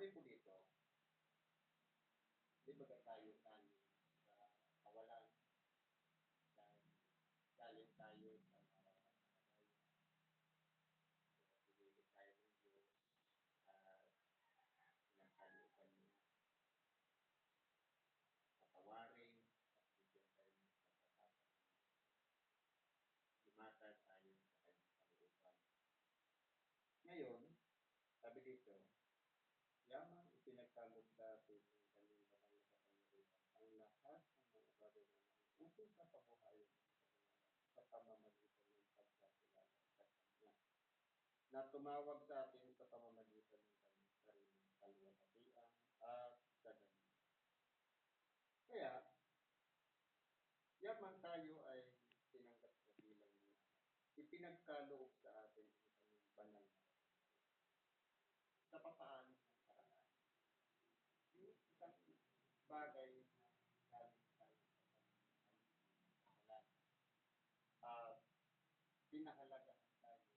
Sabi po dito, di ba tayo galing sa kawalan, dahil galing tayo sa mga. Pinili tayo ng Diyos at pinagkalupan niya. Patawarin at bigyan tayo ng pagkakataon. Lumatag tayo sa kanyang kalooban. Ngayon, sabi dito, Yamang ipinagkalog dati ng kanyang banal na kapangyarihan ang lahat ng mga bagay na upang sa kabuhayan ng kasalanan sa pamamagitan ng pagkakilala sa Kanya na tumawag sa atin sa pamamagitan ng kanyang sariling kaluwalhatian at kaganyan. Kaya, yaman tayo ay tinanggap sa bilang. Ipinagkaloob sa atin ang kanyang banal na kapangyarihan. Sa papaano ng paraan. Yung isang bagay na galing tayo sa kanyang kasalanan. At pinahalagahan tayo,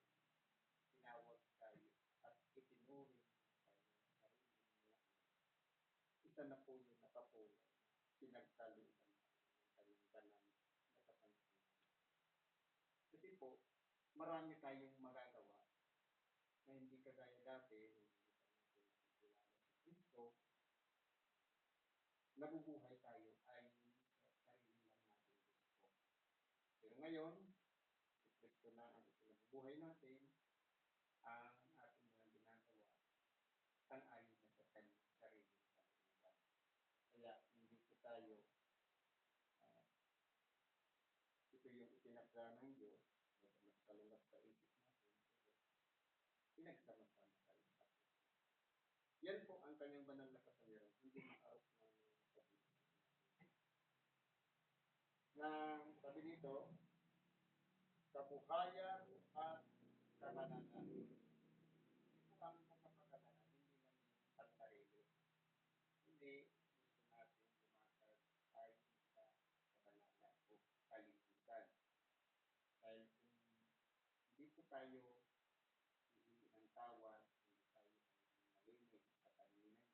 tinawag tayo, at itinuri ng kanyang sarili niya. Isa na po yung nakapulay, pinagkalutan ng kanyang banal na kapangyarihan. Kasi po, marami tayong magagawa na hindi kagaya dati, hindi pa natin nakikilala Kristo, nabubuhay tayo ay sa sarili lang natin gusto. Pero ngayon, si Kristo na ang ikinabubuhay natin, ang ating mga ginagawa, ang ayon na sa kanyang sarili kalooban. Kaya hindi po tayo, ah, ito itinakda ng Diyos, medyo nagsalungat sa isip natin, pinagsama-sama tayo sa. Yan po ang kanyang banal na kapangyarihan, hindi maaarap ng natin. Na sabi dito, kabuhayan at kabananan. Ito ang kapagalanan, hindi lang yung pansarili. Hindi gusto natin lumatag tayo sa kabananan o kalinisan. Dahil kung hindi po tayo hihingi ng tawad, hindi tayo malinis sa kanina ng Diyos,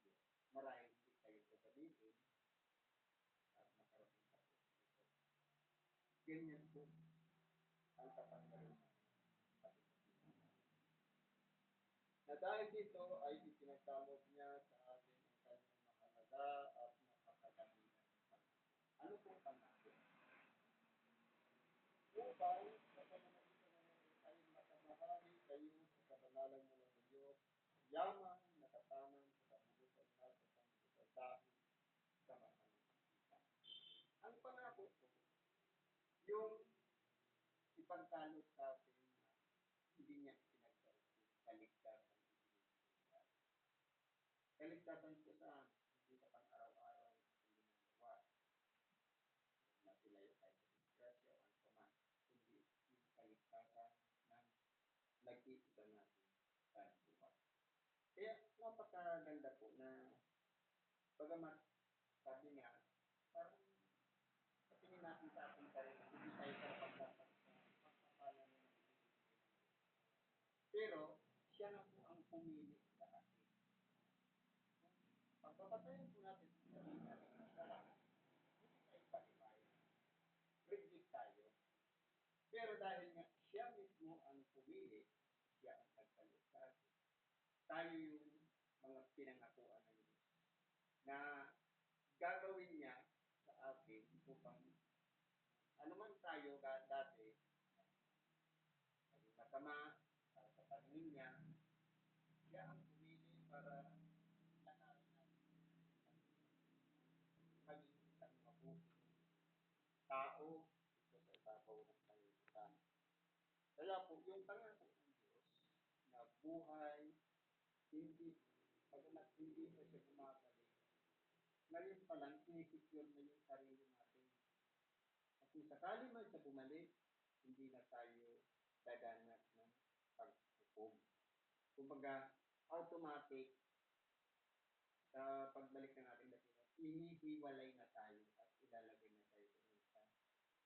marahil hindi tayo sasabihin at makarating sa Kristo. Ganyan po ang ko na dahil dito ay ipinagkaloob niya sa atin ang kanyang mahalaga at pangako. Ano pong pangako? Upang sa pamamagitan ng ay makamahari kayo kabanalan mo ng Diyos, yaman, nakatamang sa kabubusan na sa pangbusan dahil sa masamang Ang pangako po, yung ipagkalot sa atin na hindi niya pinagkalot yung kaligtasan. Kaligtasan po sa hindi sa pang-araw-araw ang ginagawa. Na ilayo tayo sa disgrasya o ang paman, kundi yung kaligtasan ng nag-iisa natin sa buhay. Kaya napakaganda po na bagamat sabi nga, parang sa tingin natin sa ating sarili, hindi tayo karapag-dapat sa pagpapala ng Pero, siya na po ang pumili sa atin. Pagpapatayin po natin sa sarili natin, siya lang. Hindi tayo palibayan. Reject tayo. Pero dahil nga siya mismo ang pumili, siya ang sa. Tayo yung mga pinangakuan ng Diyos na gagawin niya sa atin upang ano man tayo dati naging masama para sa paningin niya siya ang pumili para lakarin natin maging isang mabuti tao ito sa ibabaw ng sanglibutan. Kaya po, yung pangako ng Diyos na buhay, hindi, pagkamat hindi na siya gumagaling, ngayon pa lang, sinisecure na yung sarili natin. At kung sakali man siya bumalik, hindi na tayo dadanas ng paghukom. Kumbaga, automatic, sa pagbalik na natin dati, inihiwalay na tayo at ilalagay na tayo sa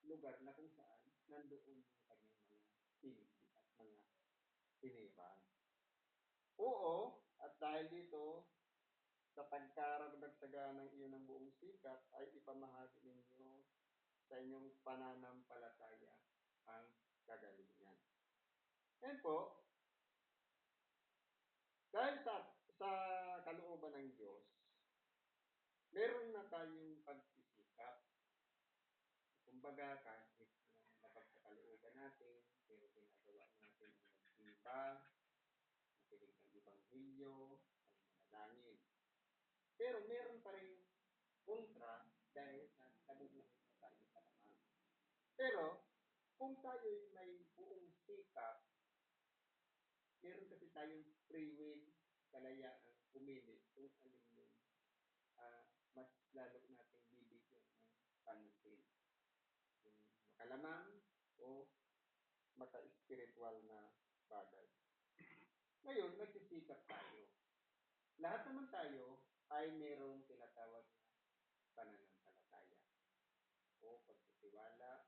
lugar na kung saan nandoon yung kanyang mga pinili at mga tinirang. Oo, at dahil dito, sa pagkaragdag sa ganang iyon ng buong sikap ay ipamahagi ninyo sa inyong pananampalataya ang kagalingan. Yan po, dahil sa, sa kalooban ng Diyos, meron na tayong pagsisikap. Kumbaga, kahit na labag sa kalooban natin, pero ginagawa natin ang magsimba, makinig ng Ibanghelyo, ang manalangin. Pero meron pa rin kontra dahil na nabubuhay na tayo sa naman. Pero, kung tayo may buong sikap, meron kasi tayong free will, kalayaan, pumili kung alin yung ah, mas lalo nating bibigyan ng pansin. Yung makalamang o maka-spiritual na bagay. Ngayon, nagsisikap tayo. Lahat naman tayo ay mayroong tinatawag na pananampalataya o pagtitiwala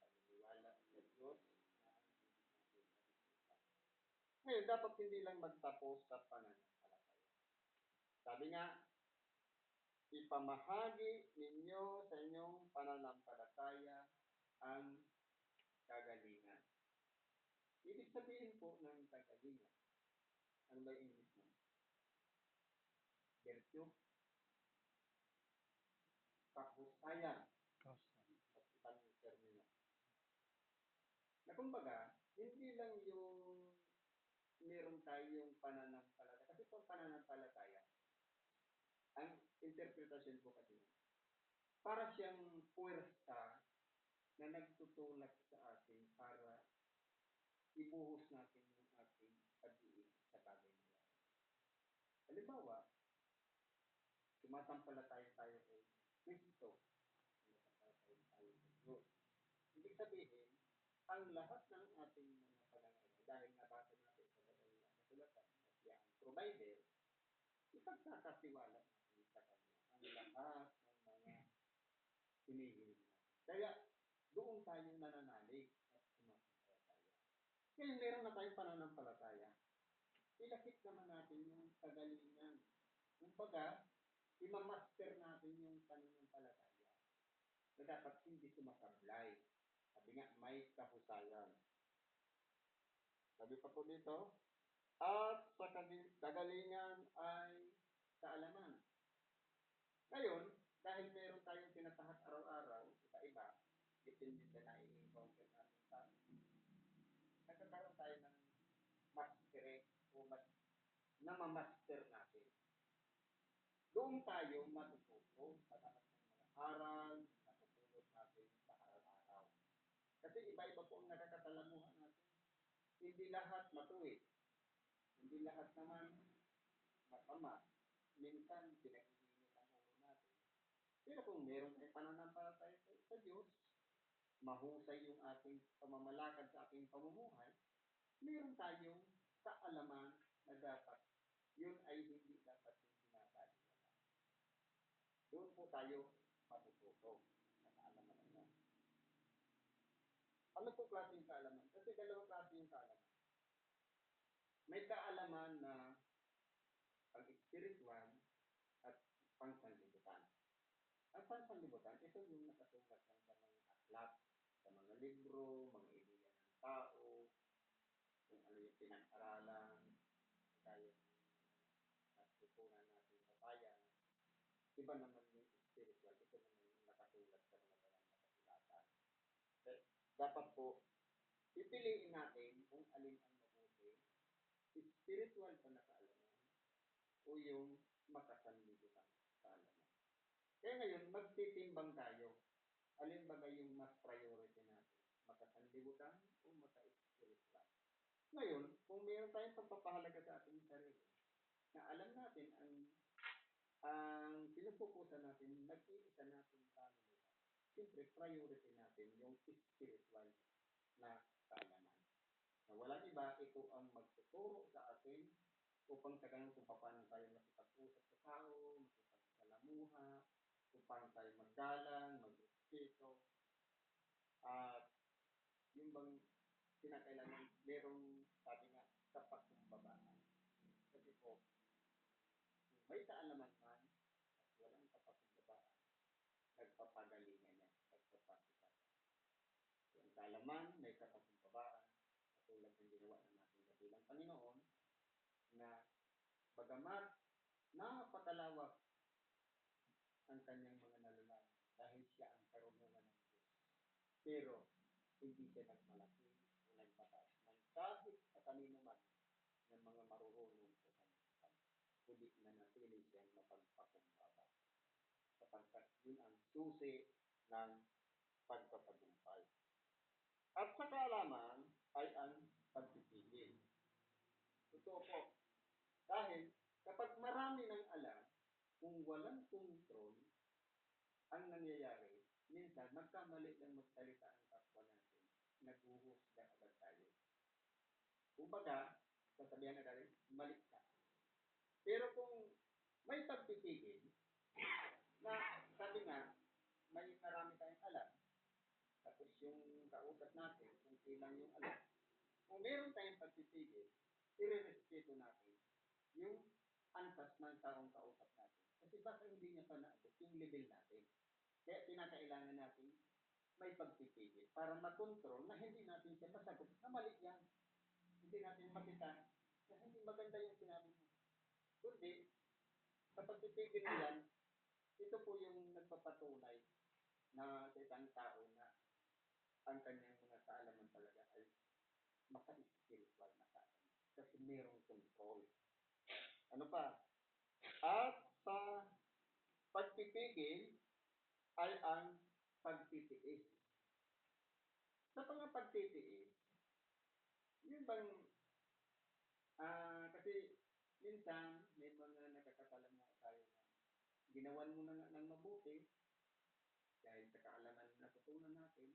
at paniniwala sa Diyos na natin nasisikap. Ngayon, dapat hindi lang magtapos sa pananampalataya. Sabi nga, ipamahagi ninyo sa inyong pananampalataya ang kagalingan. Ibig sabihin po ng kagalingan, ano ba mo? Virtue? Kahusayan at ibang termino. Na kumbaga, hindi lang yung meron tayong pananampalataya. Kasi pag pananampalataya, ang interpretation ko kasi, para siyang puwersa na nagtutulak sa atin para ibuhos natin yung ating pag-iig sa bagay yan. Halimbawa, sumasampalataya tayo kay Kristo. Sumasampalataya tayo kay Diyos. Ibig sabihin, ang lahat ng ating mga panangailangan, dahil nabasa natin sa dalawang na kasulatan na siya ang provider, ipagkakatiwala natin sa Kanya ang lahat ng mga hinihiling natin. Kaya, doon tayo nananalig at sumasampalataya. Ngayon, meron na tayong pananampalataya. Ilakit naman natin yung kagalingan. Kumbaga, imamaster natin yung pananampalataya na dapat hindi sumasablay. Sabi nga, may kahusayan. Sabi pa po dito, at sa kagalingan ay kaalaman. Ngayon, dahil meron tayong tinatahat araw-araw, iba-iba, depende sa nai-encounter natin sa nagkakaroon tayo ng mastery o mas namamaster natin. Doon tayo matututo lahat ng mga aral na tutulog natin sa araw-araw. Kasi iba-iba po ang nakakatalamuhan natin. Hindi lahat matuwid. Hindi lahat naman masama. Minsan, pinag-iinit ang ulo natin. Pero kung meron tayong pananampalataya sa, sa Diyos, mahusay yung ating pamamalakad sa ating pamumuhay, meron tayong kaalaman na dapat yun ay hindi dapat yung binabaliwala. Doon po tayo matututo sa kaalaman na yan. Ano po klase yung kaalaman? Kasi dalawang klase yung kaalaman. May kaalaman na pang-spiritual at pang-sanlibutan. Ang pang-sanlibutan, ito yung nakasulat sa mga aklat, sa mga libro, mga ideya ng tao, kung ano yung pinag-aralan, kaya natutunan natin sa bayan. Iba naman yung spiritual, ito naman yung nakasulat sa mga banal na kasulatan. Kaya Dapat po, pipiliin natin kung alin ang mabuti, spiritual pa na kaalaman o yung makasanlibutan kaalaman. Kaya ngayon, magtitimbang tayo. Alin ba yung mas priority natin? Makasanlibutan o maka-spiritual? Ngayon, kung mayroon tayong pagpapahalaga sa ating sarili, na alam natin ang ang pinupukusan natin, nag-iisa natin kaluluwa. Siyempre, priority natin yung spiritual na kaalaman. Na walang iba, ito ang magtuturo sa atin upang sa ganun kung paano tayo makipag-usap sa tao, makipagsalamuha, kung paano tayo maggalang, mag-respeto, at yung bang kinakailangan, merong, sabi nga, kapagkumbabaan. Kasi po, may kaalaman man at walang kapakubabaan, nagpapagalingan niya, nagpapasikat. Yung kaalaman, may kapakubabaan, katulad ng ginawa ng ating dakilang Panginoon, na bagamat napakalawak ang kanyang mga nalalaman dahil siya ang karunungan ng Diyos. Pero, hindi siya nagmalaki o nagmataas ng kahit sa kanino man ng mga marurunong sa kanyang kundi na natili siyang mapagpakumbaba. Sapagkat yun ang susi ng pagpapagumpay. At sa kaalaman ay ang pagpipigil. Totoo po. Dahil kapag marami ng alam, kung walang kontrol, ang nangyayari, minsan magkamali lang magsalita ang kapwa natin. Naguhusga agad tayo. Kumbaga, sasabihan na tayo, mali ka. Pero kung may pagpipigil, na sabi nga, may marami tayong alam, yung kausap natin, kung ilang yung alam, kung meron tayong pagpipigil, irerespeto natin yung antas ng taong kausap natin. Kasi baka hindi niya pa naabot yung level natin. Kaya pinakailangan natin may pagpipigil para makontrol na hindi natin siya masagot na mali yan. Hindi natin makita na hindi maganda yung sinabi mo. Kundi, sa pagpipigil niyan, ito po yung nagpapatunay na sa isang tao na ang kanyang mga kaalaman talaga ay maka-spiritual na kaalaman. Kasi mayroong control. Ano pa? At sa pagpipigil ay ang pagtitiis. Sa mga pagtitiis, yun bang, ah, kasi minsan may mga nakakatalam na tayo na ginawan mo na ng mabuti dahil sa kaalaman na natutunan natin,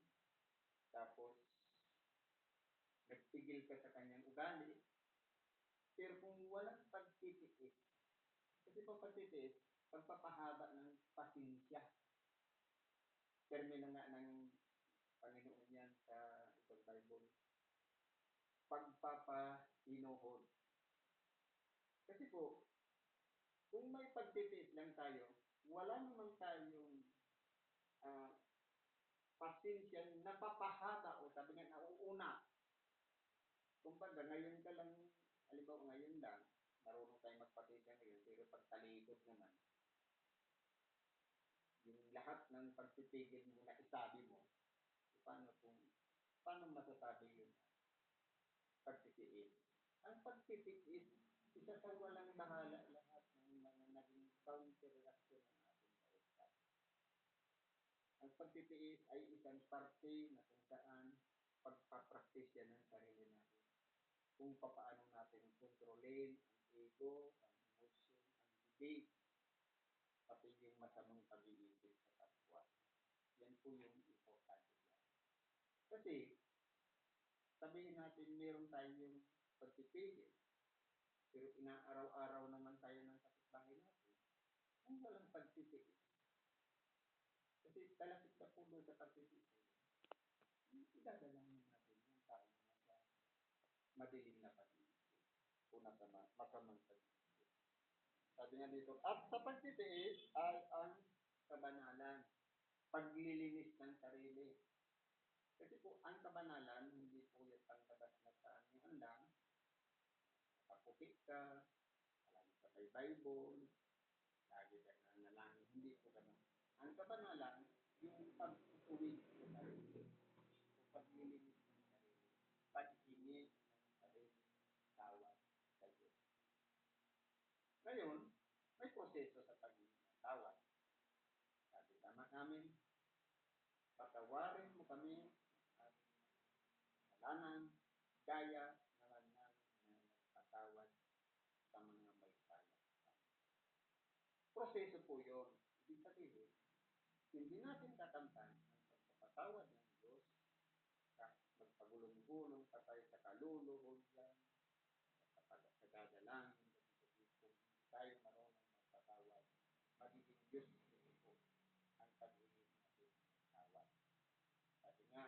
tapos nagpigil ka sa kanyang ugali, pero kung walang pagtitiis, kasi pag pagtitiis, pagpapahaba ng pasensya. Termino nga ng Panginoon yan sa itong Bible. Pagpapahinuhod. Kasi po, kung may pagtitiis lang tayo, wala naman tayong uh, pasensya napapahaba o sabi nga nauuna. Kumbaga, ngayon ka lang, halimbawa ngayon lang, marunong tayo magpasensya ngayon, pero pag talikod naman, yung lahat ng pagpipigil mo na isabi mo, paano kung, paano masasabi yun? Pagtitiis. Ang pagtitiis, isa sa walang bahala lahat ng mga naging counter-reaction ng pagtitiis ay isang parte na kung saan pagpapractice yan ng sarili natin. Kung paano natin kontrolin ang ego, ang emotion, ang bibig, pati yung masamang pag-iisip sa kapwa. Yan po yung importante yan. Kasi, sabihin natin meron tayong pagpipigil, pero inaaraw-araw naman tayo ng kapitbahay natin, kung walang pagpipigil. Kasi talakit sa pulo sa pagpipigil, idadalangin natin yung tao na nasa madilim na pag-iisip o nasa masamang pag-iisip. Sabi nga dito, at sa pagtitiis ay ang kabanalan, paglilinis ng sarili. Kasi po, ang kabanalan, hindi po yung pangkabas na saan yung andang, kapupik ka, alam sa may Bible, lagi ka na nalangin, hindi po ganun. Ang kabanalan, yung pag-uwig sa sarili, o paglilinis ng sarili, pag-inig ng sarili, tawad sa Diyos. Ngayon, may proseso sa pagtawad. Sabi tama namin, patawarin mo kami at kasalanan, gaya naman namin na nagpatawad sa mga may sala. Proseso po yun. Ibig sabihin, hindi natin kakamtan ang pagpapatawad ng Diyos sa magpagulong-gulong pa tayo sa kaluluhod yan, sa pagkagadalangin, tayo marunong magpatawad. Magiging Diyos din po ang pag-ibig natin tawad. Sabi nga,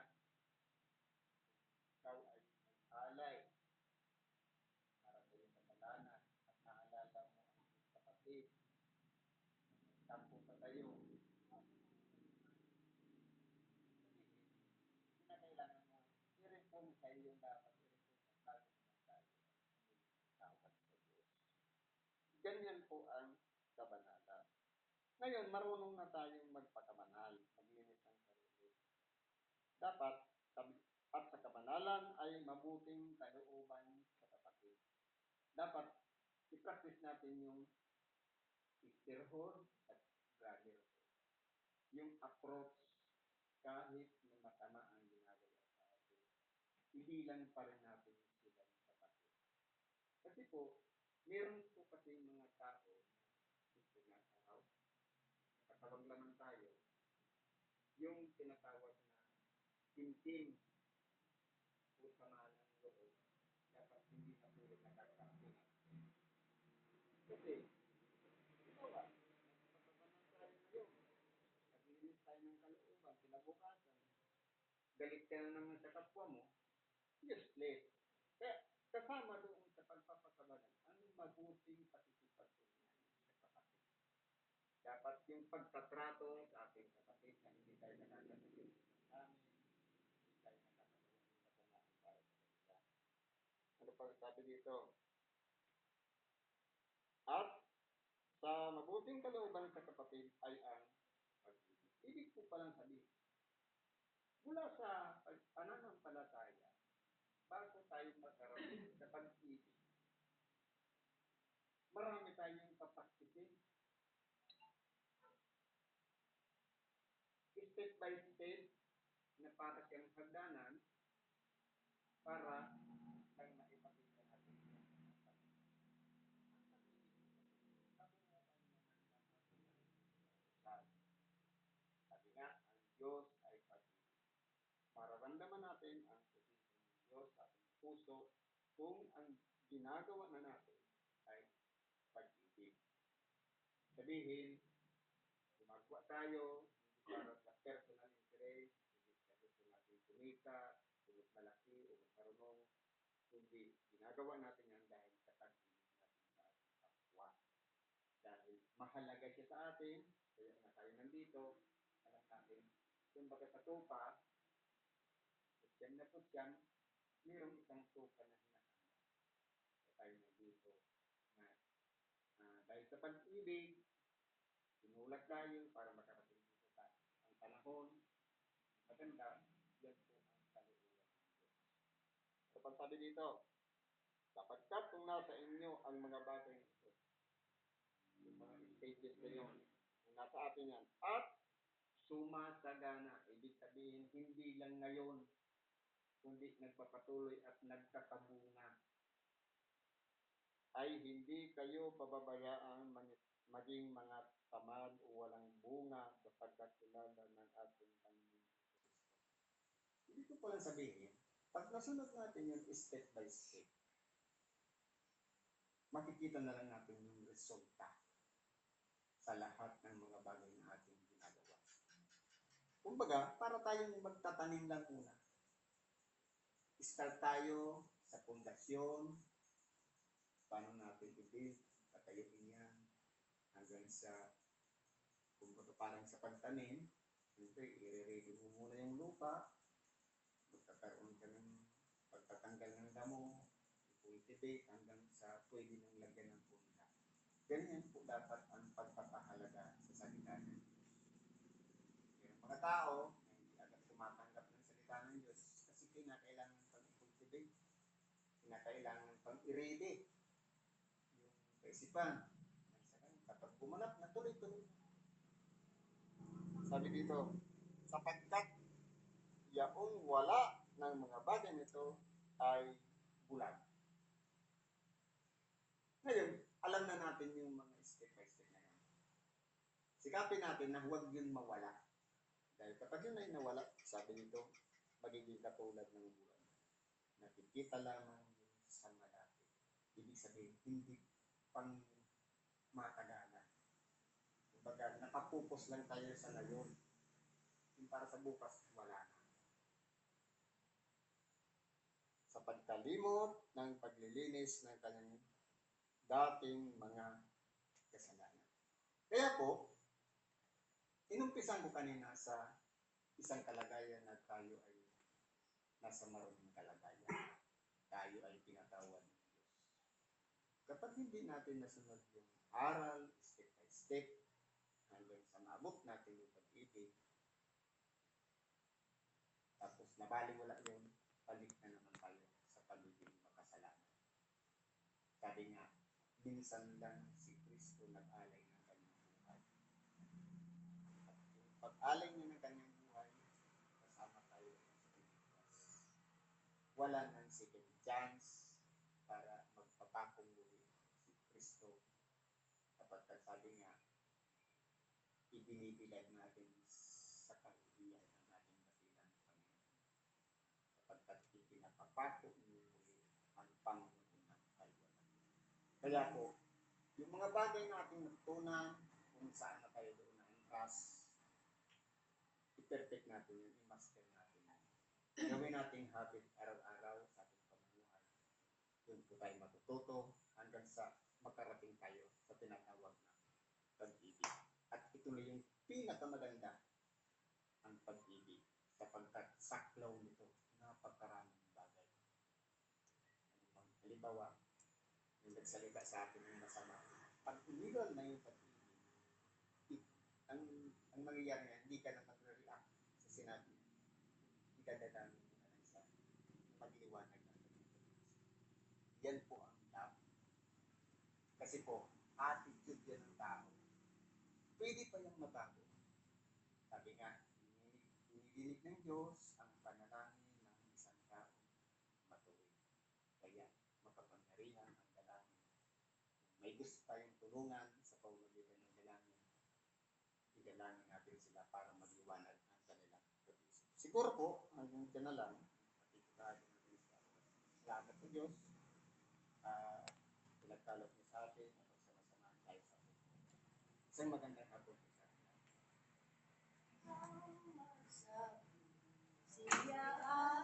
ikaw ay nag-alay para sa iyong kasalanan at naalala mo ang iyong kapatid kayo. Kinakailangan mo, i-reform kayo yung dapat i-reform bago naman tayo tawag sa Diyos. Ganyan po ang kabanalan. Ngayon, marunong na tayong magpakabanal, maglinis ng sarili. Dapat, at sa kabanalan ay mabuting kalooban sa kapatid. Dapat, i-practice natin yung sisterhood at brotherhood. Yung approach kahit na masama ang ginagawa sa atin, ibilang pa rin natin sila ng kapatid. Kasi po, meron kasi mga tao gusto nga araw, nakatawag lamang tayo, yung tinatawag na tintin o sama ng loob, dapat hindi na po rin nakakapinan. Kasi, ito ba, nagpapagaman tayo ngayon, naglinis tayo ng kalooban, kinabukasan, galit ka na naman sa kapwa mo, useless. Kaya, kasama doon mabuting kapatid. Dapat yung pagtatrato sa ating kapatid na hindi tayo nakakasagin sa amin, hindi tayo nakakasagin sa kasamaan para sa kanila. Ano pa sabi dito? At sa mabuting kalooban sa kapatid ay ang pag-ibig. Ibig po palang sabihin, mula sa pag- pananampalataya, bago tayo magkaroon sa pag-ibig, marami tayong papaktisin. Step by step, na para siyang hagdanan, para ang maipakita natin pag Sabi nga, ang Diyos ay pag-ibig. Mararamdaman natin ang posisyon ng Diyos sa ating puso kung ang ginagawa na natin ay pag-ibig. Sabihin, gumagawa tayo, para sa personal interest, hindi sa gusto natin kumita, tulog malaki o magkarunong, kundi ginagawa natin yan dahil sa pag-ibig natin sa kapwa. Dahil mahalaga siya sa atin, kaya nga tayo nandito, alam natin, baga sa tupa, putyam na putyam, mayroong isang tupa na hinahanda. Kaya tayo nandito na ah, dahil sa pag-ibig, tinulak tayo para makarating dito tayo. Ang panahon, maganda, yan po ang kaluluwa ng Diyos. Pang sabi dito? Sapagkat kung nasa inyo ang mga bagay ito, yung mga stages na yun, kung nasa atin yan, at sumasagana, ibig sabihin, hindi lang ngayon, kundi nagpapatuloy at nagkakabunga, ay hindi kayo pababayaan man- maging mga tamad o walang bunga sapagkat kilala ng ating Panginoon. Ibig ko palang sabihin, pag nasunod natin yung step by step, makikita na lang natin yung resulta sa lahat ng mga bagay na ating ginagawa. Kumbaga, para tayong magtatanim lang una. Start tayo sa pundasyon, paano natin i-build, tatayuin yan, sa, kumbaga parang sa pagtanim, siyempre, i-ready mo muna yung lupa, magkakaroon ka ng pagtatanggal ng damo, i-cultivate hanggang sa pwede mong lagyan ng punda. Ganyan po dapat ang pagpapahalaga sa salita ng Diyos. Yung mga tao hindi agad tumatanggap ng salita ng Diyos kasi kinakailangan pang i-cultivate, kinakailangan pang i-ready yung kaisipan. Kapag bumanap na tuloy-tuloy. Sabi dito, sapagkat yaong wala ng mga bagay nito ay bulag. Ngayon, alam na natin yung mga step by step na yan. Sikapin natin na huwag yun mawala. Dahil kapag yun ay nawala, sabi nito, magiging katulad ng buwan. Nakikita lamang sa malapit. Ibig sabihin, hindi pang matagalan. Kumbaga, nakapupos lang tayo sa ngayon. Yung para sa bukas, wala na. Sa pagkalimot ng paglilinis ng kanyang dating mga kasalanan. Kaya po, inumpisan ko kanina sa isang kalagayan na tayo ay nasa marunong kalagayan. Tayo ay pinatawad ng Diyos. Kapag hindi natin nasunod yung aral, step by step, hanggang sa maabot natin yung pag-ibig, tapos nabaliwala yun, balik na naman tayo sa pagiging makasalanan. Sabi nga, minsan lang si Kristo nag-alay ng kanyang buhay. At yung pag-alay niya ng kanyang buhay, kasama tayo sa Pilipinas. Wala nang second chance para magpapakong si Kristo. Kapag sabi nga, ibinibilad natin sa kahihiyan ang ating dakilang Panginoon. Kapag ipinapapako niyo ang Panginoon ng kalwalan. Kaya po, yung mga bagay na ating natutunan, kung saan na tayo doon na angkas, i-perfect natin yun, i-master natin yun. Gawin nating habit araw-araw sa ating pamumuhay. Doon po tayo matututo hanggang sa makarating tayo sa tinatawag na pag-ibig. Na yung pinakamaganda ang pag-ibig sapagkat saklaw nito napakaraming bagay. Ano bang halimbawa, yung nagsalita sa atin ng masama, pag illegal na yung pag-ibig, ang, ang mangyayari na, hindi ka na mag-react sa sinabi. Idadalamin mo na lang sa magliwanag na Yan po ang tao. Kasi po, attitude yan ng tao. Pwede pa yung mabago. Sabi nga, inidinig ng Diyos ang panalangin ng isang tao matuwid. Kaya, makapangyarihan ang dalangin. May gusto tayong tulungan sa pamamagitan ng dalangin, idalangin natin sila para magliwanag ang kanilang pag-isip. Siguro po, hanggang dyan na lang, matitirahan natin sa salamat sa Diyos. Ah, pinagkalot niyo sa atin at pagsama-samahan tayo sa atin. Isang magandang